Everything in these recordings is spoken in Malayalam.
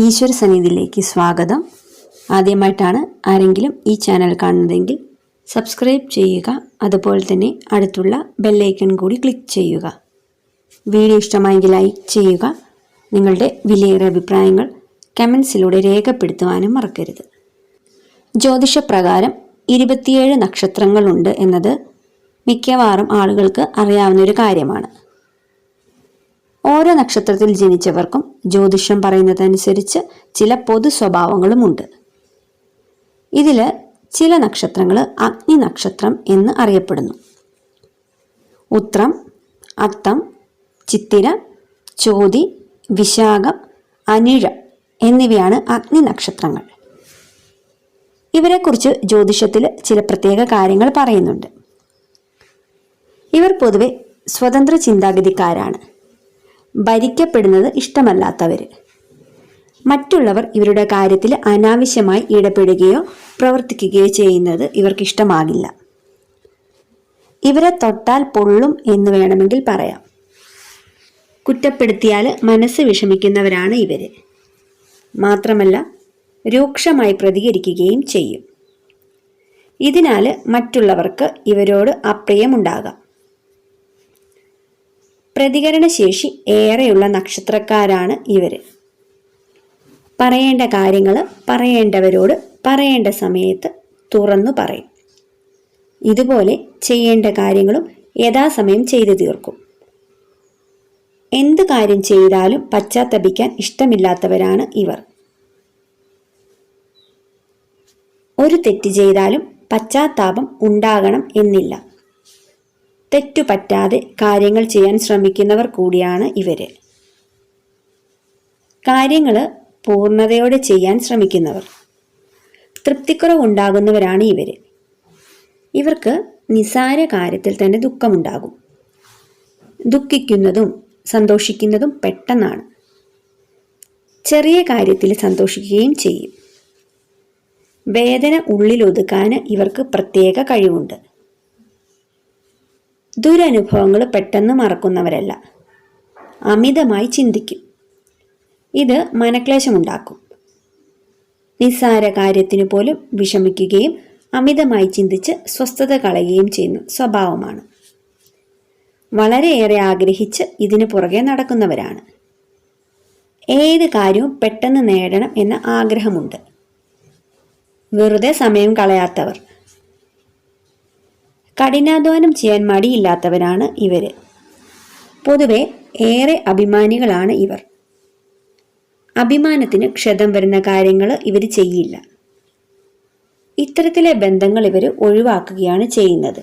ഈശ്വര സന്നിധിയിലേക്ക് സ്വാഗതം. ആദ്യമായിട്ടാണ് ആരെങ്കിലും ഈ ചാനൽ കാണുന്നതെങ്കിൽ സബ്സ്ക്രൈബ് ചെയ്യുക. അതുപോലെ തന്നെ അടുത്തുള്ള ബെല്ലൈക്കൺ കൂടി ക്ലിക്ക് ചെയ്യുക. വീഡിയോ ഇഷ്ടമായെങ്കിൽ ലൈക്ക് ചെയ്യുക. നിങ്ങളുടെ വിലയേറെ അഭിപ്രായങ്ങൾ കമൻസിലൂടെ രേഖപ്പെടുത്തുവാനും മറക്കരുത്. ജ്യോതിഷപ്രകാരം ഇരുപത്തിയേഴ് നക്ഷത്രങ്ങളുണ്ട് എന്നത് മിക്കവാറും ആളുകൾക്ക് അറിയാവുന്ന ഒരു കാര്യമാണ്. ഓരോ നക്ഷത്രത്തിൽ ജനിച്ചവർക്കും ജ്യോതിഷം പറയുന്നതനുസരിച്ച് ചില പൊതു സ്വഭാവങ്ങളുമുണ്ട്. ഇതിൽ ചില നക്ഷത്രങ്ങൾ അഗ്നി നക്ഷത്രം എന്ന് അറിയപ്പെടുന്നു. ഉത്രം അത്തം ചിത്തിര ചോതി വിശാഖം അനിഴ എന്നിവയാണ് അഗ്നി നക്ഷത്രങ്ങൾ. ഇവരെക്കുറിച്ച് ജ്യോതിഷത്തിൽ ചില പ്രത്യേക കാര്യങ്ങൾ പറയുന്നുണ്ട്. ഇവർ പൊതുവെ സ്വതന്ത്ര ചിന്താഗതിക്കാരാണ്. ഭരിക്കപ്പെടുന്നത് ഇഷ്ടമല്ലാത്തവർ മറ്റുള്ളവർ ഇവരുടെ കാര്യത്തിൽ അനാവശ്യമായി ഇടപെടുകയോ പ്രവർത്തിക്കുകയോ ചെയ്യുന്നത് ഇവർക്ക് ഇഷ്ടമാകില്ല. ഇവരെ തൊട്ടാൽ പൊള്ളും എന്ന് വേണമെങ്കിൽ പറയാം. കുറ്റപ്പെടുത്തിയാൽ മനസ്സ് വിഷമിക്കുന്നവരാണ് ഇവർ മാത്രമല്ല രൂക്ഷമായി പ്രതികരിക്കുകയും ചെയ്യും. ഇതിനാൽ മറ്റുള്ളവർക്ക് ഇവരോട് അപ്രിയമുണ്ടാകാം. പ്രതികരണശേഷി ഏറെയുള്ള നക്ഷത്രക്കാരാണ് ഇവർ പറയേണ്ട കാര്യങ്ങൾ പറയേണ്ടവരോട് പറയേണ്ട സമയത്ത് തുറന്നു പറയും. ഇതുപോലെ ചെയ്യേണ്ട കാര്യങ്ങളും യഥാസമയം ചെയ്തു തീർക്കും. എന്ത് കാര്യം ചെയ്താലും പശ്ചാത്തപിക്കാൻ ഇഷ്ടമില്ലാത്തവരാണ് ഇവർ. ഒരു തെറ്റ് ചെയ്താലും പശ്ചാത്താപം ഉണ്ടാകണം എന്നില്ല. തെറ്റുപറ്റാതെ കാര്യങ്ങൾ ചെയ്യാൻ ശ്രമിക്കുന്നവർ കൂടിയാണ് ഇവർ കാര്യങ്ങൾ പൂർണതയോടെ ചെയ്യാൻ ശ്രമിക്കുന്നവർ. തൃപ്തിക്കുറവുണ്ടാകുന്നവരാണ് ഇവർ ഇവർക്ക് നിസാര കാര്യത്തിൽ തന്നെ ദുഃഖമുണ്ടാകും. ദുഃഖിക്കുന്നതും സന്തോഷിക്കുന്നതും പെട്ടെന്നാണ്. ചെറിയ കാര്യത്തിൽ സന്തോഷിക്കുകയും ചെയ്യും. വേദന ഉള്ളിലൊതുക്കാൻ ഇവർക്ക് പ്രത്യേക കഴിവുണ്ട്. ദുരനുഭവങ്ങൾ പെട്ടെന്ന് മറക്കുന്നവരല്ല. അമിതമായി ചിന്തിക്കും. ഇത് മനക്ലേശമുണ്ടാക്കും. നിസ്സാര കാര്യത്തിനു പോലും വിഷമിക്കുകയും അമിതമായി ചിന്തിച്ച് സ്വസ്ഥത കളയുകയും ചെയ്യുന്ന സ്വഭാവമാണ്. വളരെയേറെ ആഗ്രഹിച്ച് ഇതിനു പുറകെ നടക്കുന്നവരാണ്. ഏത് കാര്യവും പെട്ടെന്ന് നേടണം എന്ന ആഗ്രഹമുണ്ട്. വെറുതെ സമയം കളയാത്തവർ. കഠിനാധ്വാനം ചെയ്യാൻ മടിയില്ലാത്തവരാണ് ഇവർ പൊതുവെ ഏറെ അഭിമാനികളാണ് ഇവർ. അഭിമാനത്തിന് ക്ഷതം വരുന്ന കാര്യങ്ങൾ ഇവർ ചെയ്യില്ല. ഇത്തരത്തിലെ ബന്ധങ്ങൾ ഇവർ ഒഴിവാക്കുകയാണ് ചെയ്യുന്നത്.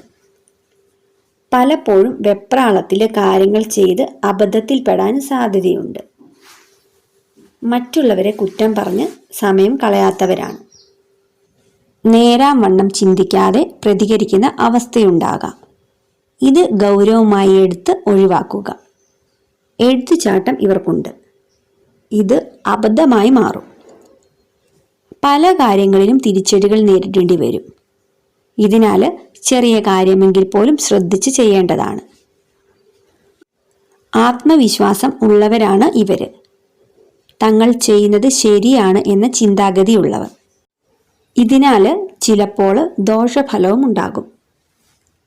പലപ്പോഴും വെപ്രാളത്തിലെ കാര്യങ്ങൾ ചെയ്ത് അബദ്ധത്തിൽപ്പെടാൻ സാധ്യതയുണ്ട്. മറ്റുള്ളവരെ കുറ്റം പറഞ്ഞ് സമയം കളയാത്തവരാണ്. നേരാം വണ്ണം ചിന്തിക്കാതെ പ്രതികരിക്കുന്ന അവസ്ഥയുണ്ടാകാം. ഇത് ഗൗരവമായി എടുത്ത് ഒഴിവാക്കുക. എഴുത്തുചാട്ടം ഇവർക്കുണ്ട്. ഇത് അബദ്ധമായി മാറും. പല കാര്യങ്ങളിലും തിരിച്ചടികൾ നേരിടേണ്ടി വരും. ഇതിനാൽ ചെറിയ കാര്യമെങ്കിൽ പോലും ശ്രദ്ധിച്ച് ചെയ്യേണ്ടതാണ്. ആത്മവിശ്വാസം ഉള്ളവരാണ് ഇവർ തങ്ങൾ ചെയ്യുന്നത് ശരിയാണ് എന്ന ചിന്താഗതിയുള്ളവർ. ഇതിനാൽ ചിലപ്പോൾ ദോഷഫലവും ഉണ്ടാകും.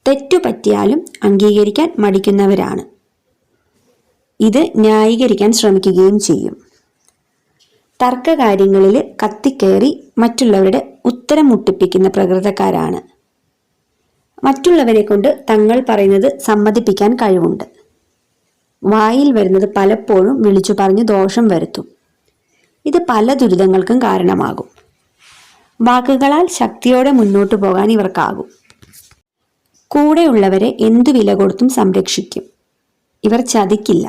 തെറ്റുപറ്റിയാലും അംഗീകരിക്കാൻ മടിക്കുന്നവരാണ്. ഇത് ന്യായീകരിക്കാൻ ശ്രമിക്കുകയും ചെയ്യും. തർക്കകാര്യങ്ങളിൽ കത്തിക്കയറി മറ്റുള്ളവരുടെ ഉത്തരം മുട്ടിപ്പിക്കുന്ന പ്രകൃതക്കാരാണ്. മറ്റുള്ളവരെ കൊണ്ട് തങ്ങൾ പറയുന്നത് സമ്മതിപ്പിക്കാൻ കഴിവുണ്ട്. വായിൽ വരുന്നത് പലപ്പോഴും വിളിച്ചു പറഞ്ഞ് ദോഷം വരുത്തും. ഇത് പല ദുരിതങ്ങൾക്കും കാരണമാകും. വാക്കുകളാൽ ശക്തിയോടെ മുന്നോട്ടു പോകാൻ ഇവർക്കാകും. കൂടെയുള്ളവരെ എന്തു വില കൊടുത്തും സംരക്ഷിക്കും. ഇവർ ചതിക്കില്ല.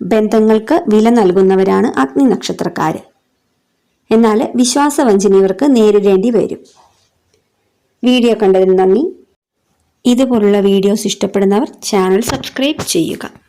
ബന്ധങ്ങൾക്ക് വില നൽകുന്നവരാണ് അഗ്നി നക്ഷത്രക്കാർ എന്നാൽ വിശ്വാസവഞ്ചന ഇവർക്ക് നേരിടേണ്ടി വരും. വീഡിയോ കണ്ടതിന് നന്ദി. ഇതുപോലുള്ള വീഡിയോസ് ഇഷ്ടപ്പെടുന്നവർ ചാനൽ സബ്സ്ക്രൈബ് ചെയ്യുക.